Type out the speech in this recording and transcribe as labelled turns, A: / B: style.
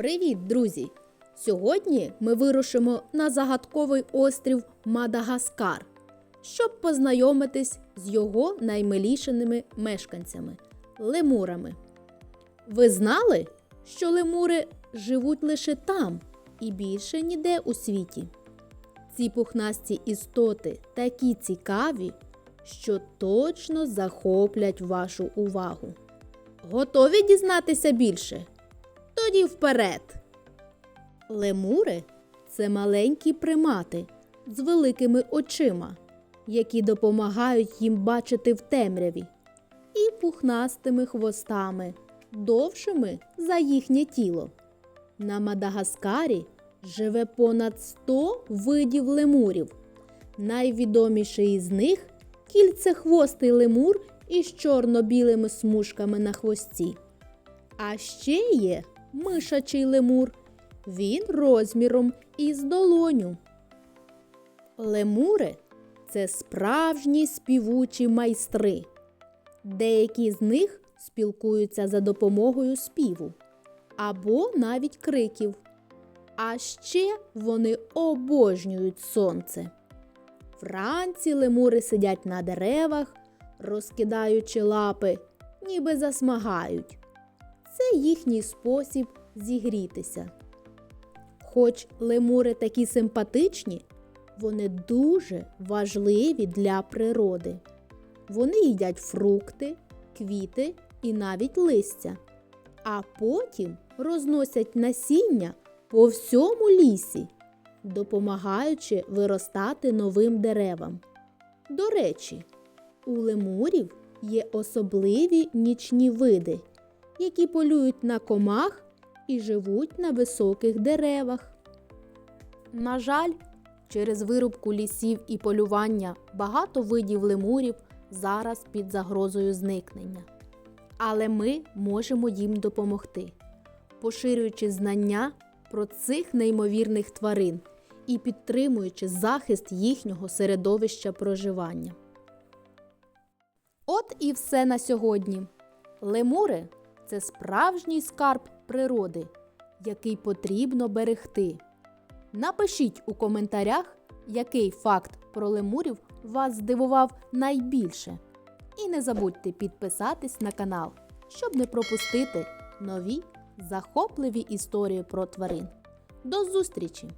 A: Привіт, друзі! Сьогодні ми вирушимо на загадковий острів Мадагаскар, щоб познайомитись з його наймилішеними мешканцями лемурами. Ви знали, що лемури живуть лише там і більше ніде у світі? Ці пухнасті істоти такі цікаві, що точно захоплять вашу увагу. Готові дізнатися більше? Тоді вперед. Лемури це маленькі примати з великими очима, які допомагають їм бачити в темряві, і пухнастими хвостами, довшими за їхнє тіло. На Мадагаскарі живе понад 100 видів лемурів. Найвідоміший із них кільцехвостий лемур із чорно-білими смужками на хвості. А ще є мишачий лемур. Він розміром із долоню. Лемури це справжні співучі майстри. Деякі з них спілкуються за допомогою співу або навіть криків. А ще вони обожнюють сонце. Вранці лемури сидять на деревах, розкидаючи лапи, ніби засмагають. Це їхній спосіб зігрітися. Хоч лемури такі симпатичні, вони дуже важливі для природи. Вони їдять фрукти, квіти і навіть листя, а потім розносять насіння по всьому лісі, допомагаючи виростати новим деревам. До речі, у лемурів є особливі нічні види, які полюють на комах і живуть на високих деревах. На жаль, через вирубку лісів і полювання багато видів лемурів зараз під загрозою зникнення. Але ми можемо їм допомогти, поширюючи знання про цих неймовірних тварин і підтримуючи захист їхнього середовища проживання. От і все на сьогодні. Лемури це справжній скарб природи, який потрібно берегти. Напишіть у коментарях, який факт про лемурів вас здивував найбільше. І не забудьте підписатись на канал, щоб не пропустити нові захопливі історії про тварин. До зустрічі!